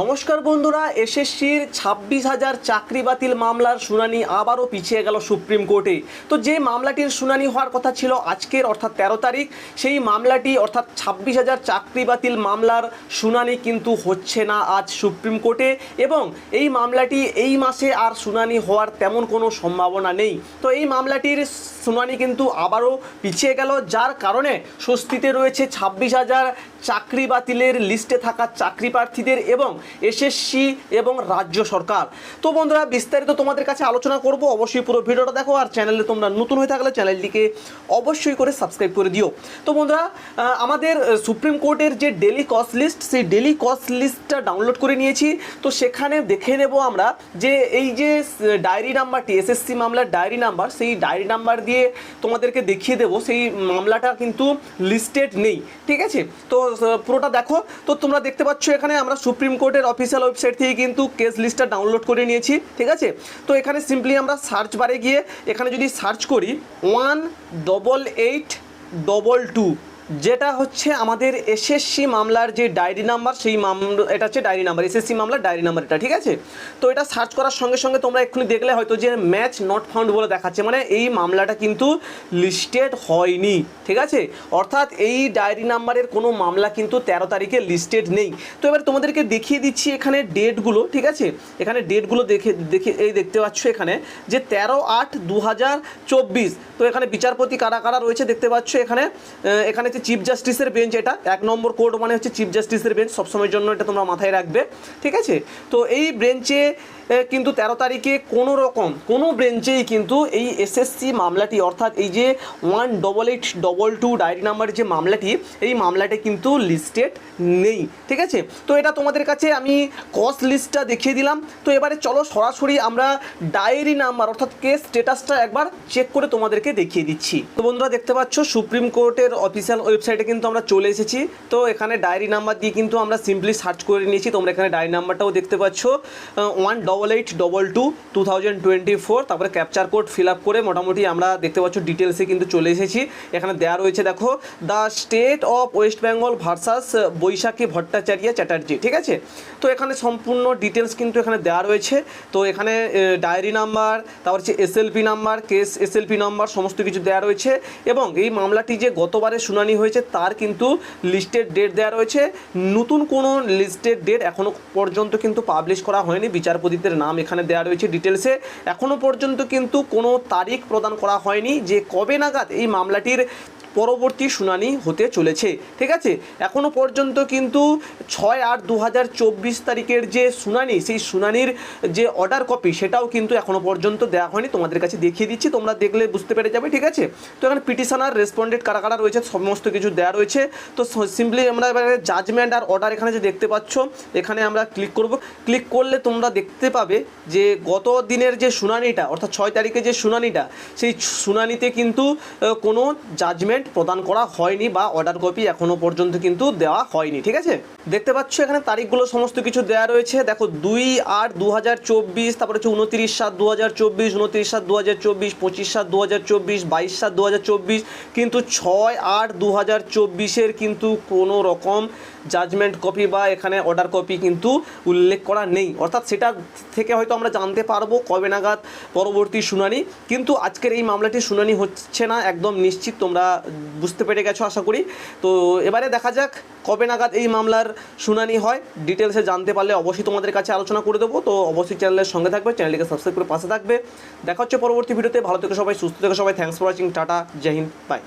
নমস্কার বন্ধুরা, এসএসসির ছাব্বিশ হাজার চাকরি বাতিল মামলার শুনানি আবারও পিছিয়ে গেল সুপ্রিম কোর্টে। তো যে মামলাটির শুনানি হওয়ার কথা ছিল আজকের, অর্থাৎ তেরো তারিখ, সেই মামলাটি, অর্থাৎ ছাব্বিশ হাজার চাকরি বাতিল মামলার শুনানি কিন্তু হচ্ছে না আজ সুপ্রিম কোর্টে এবং এই মামলাটি এই মাসে আর শুনানি হওয়ার তেমন কোনো সম্ভাবনা নেই। তো এই মামলাটির শুনানি কিন্তু আবারও পিছিয়ে গেল, যার কারণে স্বস্তিতে রয়েছে ছাব্বিশ হাজার চাকরি বাতিলের লিস্টে থাকা চাকরি প্রার্থীদের এবং এসএসসি এবং রাজ্য সরকার। তো বন্ধুরা, বিস্তারিত তোমাদের কাছে আলোচনা করব। অবশ্যই পুরো ভিডিওটা দেখো আর চ্যানেলে তোমরা নতুন হয়ে থাকলে চ্যানেলটিকে অবশ্যই করে সাবস্ক্রাইব করে দিও। তো বন্ধুরা আমাদের সুপ্রিম কোর্টের যে ডেলি কস্ট লিস্ট, সেই ডেলি কস্ট লিস্টটা ডাউনলোড করে নিয়েছি। তো সেখানে দেখে নেব আমরা যে এই যে ডায়েরি নাম্বারটি এসএসসি মামলার ডায়েরি নাম্বার, সেই ডায়েরি নাম্বার দিয়ে তোমাদেরকে দেখিয়ে দেবো। সেই মামলাটা কিন্তু লিস্টেড নেই। ঠিক আছে? তো পুরোটা দেখো। তো তোমরা দেখতে পাচ্ছ এখানে আমরা সুপ্রিম কোর্টের অফিসিয়াল ওয়েবসাইট থেকে কিন্তু কেস লিস্টটা ডাউনলোড করে নিয়েছি, ঠিক আছে? তো এখানে সিম্পলি আমরা সার্চ বারে গিয়ে এখানে যদি সার্চ করি one double eight double two যেটা হচ্ছে আমাদের এসএসসি মামলার যে ডায়েরি নাম্বার সেই মামলা এটা হচ্ছে ডায়েরি নাম্বার এসএসসি মামলার ডায়েরি নাম্বার এটা, ঠিক আছে? তো এটা সার্চ করার সঙ্গে সঙ্গে তোমরা এক্ষুনি দেখলে হয়তো যে ম্যাচ নট ফাউন্ড বলে দেখাচ্ছে মানে এই মামলাটা কিন্তু লিস্টেড হয়নি, ঠিক আছে? অর্থাৎ এই ডায়েরি নাম্বারের কোনো মামলা কিন্তু তেরো তারিখে লিস্টেড নেই। তো এবার তোমাদেরকে দেখিয়ে দিচ্ছি এখানে ডেটগুলো ঠিক আছে? এখানে ডেটগুলো দেখে দেখে, এই দেখতে পাচ্ছ এখানে যে তেরো আট দু তো এখানে বিচারপতি কারা কারা রয়েছে দেখতে পাচ্ছ এখানে? এখানে হচ্ছে চিফ জাস্টিসের বেঞ্চ এটা। এক নম্বর কোর্ট মানে হচ্ছে চিফ জাস্টিসের বেঞ্চ সবসময়ের জন্য এটা তোমরা মাথায় রাখবে, ঠিক আছে? তো এই বেঞ্চে কিন্তু তেরো তারিখে কোনো রকম, কোনো ব্রেঞ্চেই কিন্তু এই এসএসসি মামলাটি, অর্থাৎ এই যে one double eight double two diary নাম্বারের যে মামলাটি, এই মামলাটি কিন্তু লিস্টেড নেই, ঠিক আছে? তো এটা তোমাদের কাছে আমি কস্ট লিস্টটা দেখিয়ে দিলাম। তো এবারে চলো সরাসরি আমরা ডায়েরি নাম্বার অর্থাৎ কেস স্টেটাসটা একবার চেক করে তোমাদেরকে দেখিয়ে দিচ্ছি। তো বন্ধুরা, দেখতে পাচ্ছ সুপ্রিম কোর্টের অফিসিয়াল ওয়েবসাইটে কিন্তু আমরা চলে এসেছি। তো এখানে ডায়েরি নাম্বার দিয়ে কিন্তু আমরা সিম্পলি সার্চ করে নিয়েছি। তোমরা এখানে ডায়েরি নাম্বারটাও দেখতে পাচ্ছ। One double eight double two two thousand twenty four তারপরে ক্যাপচার কোড ফিল আপ করে মোটামুটি আমরা দেখতে পাচ্ছ ডিটেলসে কিন্তু চলে এসেছি। এখানে দেওয়া রয়েছে, দেখো the state of West Bengal versus Baishakhi Bhattacharya Chatterjee ঠিক আছে? তো এখানে সম্পূর্ণ ডিটেলস কিন্তু এখানে দেওয়া রয়েছে। তো এখানে ডায়েরি নাম্বার তারপর হচ্ছে SLP number case SLP number সমস্ত কিছু দেওয়া রয়েছে। এবং এই মামলাটি যে গতবারে শুনানি হয়েছে, তার কিন্তু লিস্টের ডেট দেওয়া রয়েছে। নতুন কোনো লিস্টের ডেট এখনও পর্যন্ত কিন্তু পাবলিশ করা হয়নি। বিচারপতিদের নাম এখানে দেওয়া রয়েছে ডিটেলসে এখনও পর্যন্ত কিন্তু কোনো তারিখ প্রদান করা হয়নি যে কবে নাগাদ এই মামলাটির পরবর্তী শুনানি হতে চলেছে। ঠিক আছে? এখনও পর্যন্ত কিন্তু ছয় আট দু তারিখের যে শুনানি, সেই শুনানির যে অর্ডার কপি সেটাও কিন্তু এখনও পর্যন্ত দেওয়া হয়নি। তোমাদের কাছে দেখিয়ে দিচ্ছি, তোমরা দেখলে বুঝতে পেরে যাবে, ঠিক আছে? তো এখানে পিটিশনার রেসপন্ডেন্ট কারা কারা রয়েছে, সমস্ত কিছু দেওয়া রয়েছে। তো সিম্পলি আমরা এবারে জাজমেন্ট আর অর্ডার এখানে যে দেখতে পাচ্ছ, এখানে আমরা ক্লিক করব। ক্লিক করলে তোমরা দেখতে পাবে যে গত দিনের যে শুনানিটা, অর্থাৎ ছয় তারিখে যে শুনানিটা, সেই শুনানিতে কিন্তু কোনো জাজমেন্ট প্রদান করা হয়নি বা অর্ডার কপি এখনও পর্যন্ত কিন্তু দেওয়া হয়নি, ঠিক আছে? দেখতে পাচ্ছ এখানে তারিখগুলো, সমস্ত কিছু দেওয়া রয়েছে। দেখো, দুই আট দু হাজার চব্বিশ, তারপরে হচ্ছে উনত্রিশ সাত দু হাজার চব্বিশ, উনত্রিশ সাত দু হাজার চব্বিশ, পঁচিশ সাত দু হাজার চব্বিশ, বাইশ সাত দু হাজার চব্বিশ, কিন্তু ছয় আট দু হাজার চব্বিশের কিন্তু কোনো রকম জাজমেন্ট কপি বা এখানে অর্ডার কপি কিন্তু উল্লেখ করা নেই। অর্থাৎ সেটা থেকে হয়তো আমরা জানতে পারব কবে নাগাদ পরবর্তী শুনানি। কিন্তু আজকের এই মামলাটির শুনানি হচ্ছে না, একদম নিশ্চিত তোমরা বুঝতে পেরে গেছো, আশা করি। তো এবারে দেখা যাক কবে নাগাদ এই মামলার শুনানি হয়। ডিটেলসে জানতে পারলে অবশ্যই তোমাদের কাছে আলোচনা করে দেবো। তো অবশ্যই চ্যানেলের সঙ্গে থাকবে, চ্যানেলটিকে সাবস্ক্রাইব করে পাশে থাকবে। দেখা হচ্ছে পরবর্তী ভিডিওতে। ভালো থেকে সবাই, সুস্থ থেকে সবাই। Thanks for watching tata, Joy Hind by